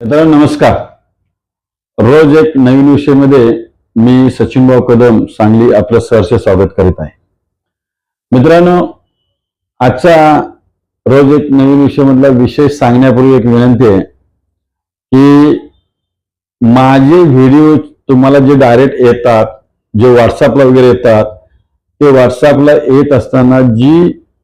मित्रांनो नमस्कार. रोज एक नवीन विषयामध्ये मी सचिनभाऊ कदम सांगली आपलं सहर्ष स्वागत करीत आहे. मित्रांनो आजचा रोज एक नवीन विषयामधला विषय सांगण्यापूर्वी एक विनंती आहे की माझे व्हिडिओ तुम्हाला जे डायरेक्ट येतात जे व्हॉट्सअपला वगैरे येतात ते व्हॉट्सअपला येत असताना जी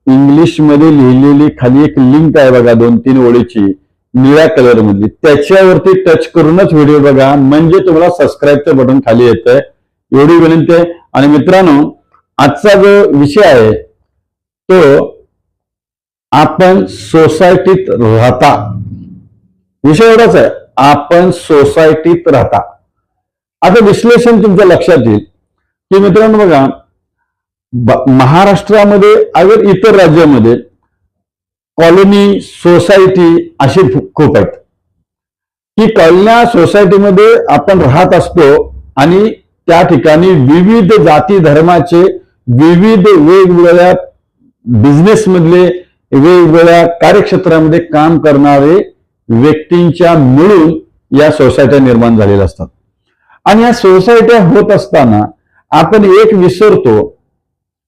इंग्लिशमध्ये लिहिलेली खाली एक लिंक आहे बघा दोन तीन ओळीची. निळ्या कलर मधली. त्याच्यावरती टच करूनच व्हिडिओ बघा. म्हणजे तुम्हाला सबस्क्राईबचं बटन खाली येतंय. एवढी विनंती आहे. आणि मित्रांनो आजचा जो विषय आहे तो आपण सोसायटीत राहता. विषय एवढाच आहे. आपण सोसायटीत राहता. आता विश्लेषण तुमच्या लक्षात येईल. की मित्रांनो बघा महाराष्ट्रामध्ये अगर इतर राज्यामध्ये कॉलनी सोसायटी अशी खूप आहेत. की कॉलन्या सोसायटीमध्ये आपण राहत असतो आणि त्या ठिकाणी विविध जाती धर्माचे विविध वेगवेगळ्या बिझनेस मधले वेगवेगळ्या कार्यक्षेत्रामध्ये काम करणारे व्यक्तींच्या मिळून या सोसायट्या निर्माण झालेल्या असतात. आणि या सोसायट्या होत असताना आपण एक विसरतो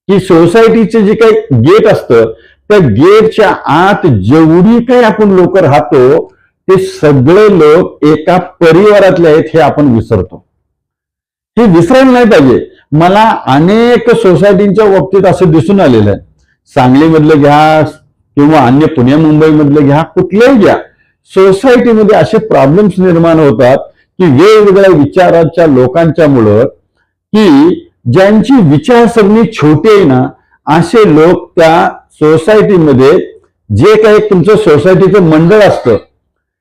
की सोसायटीचे जे काही गेट असतं त्या गेटच्या आत जेवढी काही आपण लोक राहतो ते सगळे लोक एका परिवारातले आहेत हे आपण विसरतो. हे विसरायला नाही पाहिजे. मला अनेक सोसायटींच्या बाबतीत असं दिसून आलेलं आहे. सांगलीमधलं घ्या किंवा अन्य पुणे मुंबईमधले घ्या कुठलेही घ्या. सोसायटीमध्ये असे प्रॉब्लेम्स निर्माण होतात की वेगवेगळ्या विचाराच्या लोकांच्या मुळं की ज्यांची विचारसरणी छोटी आहे ना असे लोक त्या सोसायटीमध्ये जे काही तुमचं सोसायटीचं मंडळ असतं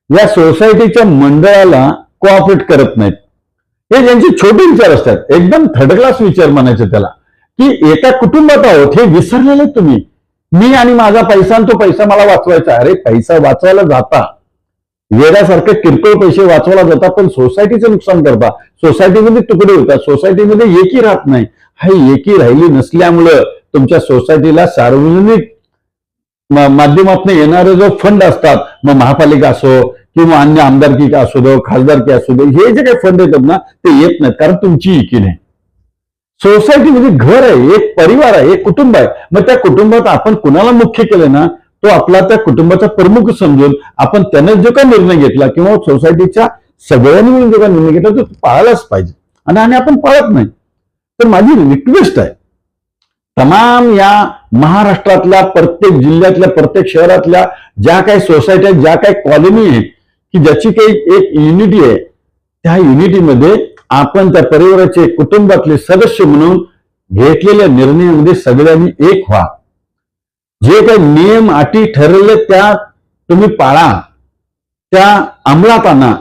या सोसायटीच्या मंडळाला कोऑपरेट करत नाहीत. हे ज्यांचे छोटे विचार असतात एकदम थर्ड क्लास विचार म्हणायचे त्याला की एका कुटुंबात आहोत हे विसरलेले तुम्ही. मी आणि माझा पैसा आणि तो पैसा मला वाचवायचा. अरे पैसा वाचवायला जाता. वेगासारखे किरकोळ पैसे वाचवायला जातात पण सोसायटीचं नुकसान करता. सोसायटीमध्ये तुकडे होतात सोसायटीमध्ये एकी राहत नाही. हा एकी राहिली नसल्यामुळं तुमच्या सोसायटीला सार्वजनिक माध्यमातून येणारे जो फंड असतात मग महापालिका असो किंवा अन्य आमदारकी असू दो खासदारकी असू दे हे जे काही फंड येतात ना ते येत नाहीत कारण तुमची इकी नाही सोसायटीमध्ये घर आहे एक परिवार आहे एक कुटुंब आहे. मग त्या कुटुंबात आपण कुणाला मुख्य केलं ना तो आपला त्या कुटुंबाचा प्रमुख समजून आपण त्यानं जो काही निर्णय घेतला किंवा सोसायटीच्या सगळ्यांनी मिळून जो काही निर्णय घेतला तो पाळायलाच पाहिजे. आणि आणि आपण पाळत नाही. तर माझी रिक्वेस्ट आहे तमाम या महाराष्ट्रातल्या प्रत्येक जिल्ह्यातल्या प्रत्येक शहरातल्या ज्या काही सोसायट्या ज्या काही कॉलनी आहेत की ज्याची काही एक युनिटी आहे त्या युनिटीमध्ये आपण त्या परिवाराचे कुटुंबातले सदस्य म्हणून घेतलेल्या निर्णयामध्ये सगळ्यांनी एक व्हा. जे काही नियम अटी ठरवले त्या तुम्ही पाळा. त्या अंमलात आणा.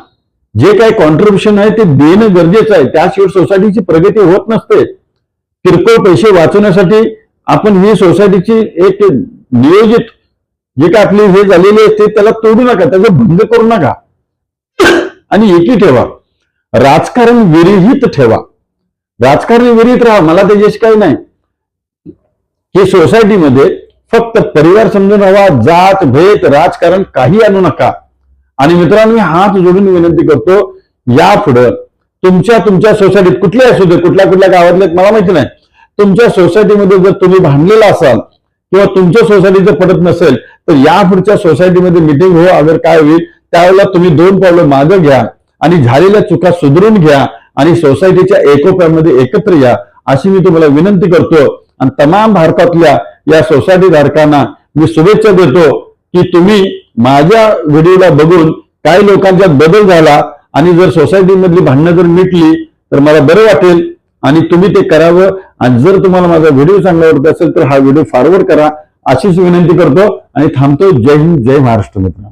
जे काही कॉन्ट्रीब्युशन आहे ते देणं गरजेचं आहे. त्याशिवाय सोसायटीची प्रगती होत नसते. किरकोळ पैसे वाचवण्यासाठी आपण ही सोसायटीची एक नियोजित जे काय आपली हे झालेली असते त्याला तोडू नका त्याचा भंग करू नका. आणि एकी ठेवा. राजकारण विरहित ठेवा. राजकारण विरहित राहा मला त्याच्याशी काही नाही. ही सोसायटीमध्ये फक्त परिवार समजून हवा जात भेद राजकारण काही आणू नका. आणि मित्रांनो हात जोडून विनंती करतो यापुढं तुमच्या तुमच्या सोसायटीत कुठल्या असू दे कुठल्या कुठल्या गावातले मला माहिती नाही. तुमच्या सोसायटीमध्ये जर तुम्ही भांडलेला असाल किंवा तुमच्या सोसायटीचं पडत नसेल तर या पुढच्या सोसायटीमध्ये मिटिंग हो अगर काय होईल त्यावेळेला तुम्ही दोन पावलं मागं घ्या आणि झालेल्या चुका सुधरून घ्या आणि सोसायटीच्या एकोप्यामध्ये एकत्र या अशी मी तुम्हाला विनंती करतो. आणि तमाम भारतातल्या या सोसायटी धारकांना मी शुभेच्छा देतो की तुम्ही माझ्या व्हिडिओला बघून काही लोकांच्या बदल झाला आणि जर सोसायटीमधली भांडणं जर मिटली तर मला बरं वाटेल. आणि तुम्ही ते करावं. आणि जर तुम्हाला माझा व्हिडिओ चांगला वाटत असेल तर हा व्हिडिओ फॉरवर्ड करा. अशीच विनंती करतो. आणि थांबतो. जय हिंद जय महाराष्ट्र मित्रांनो.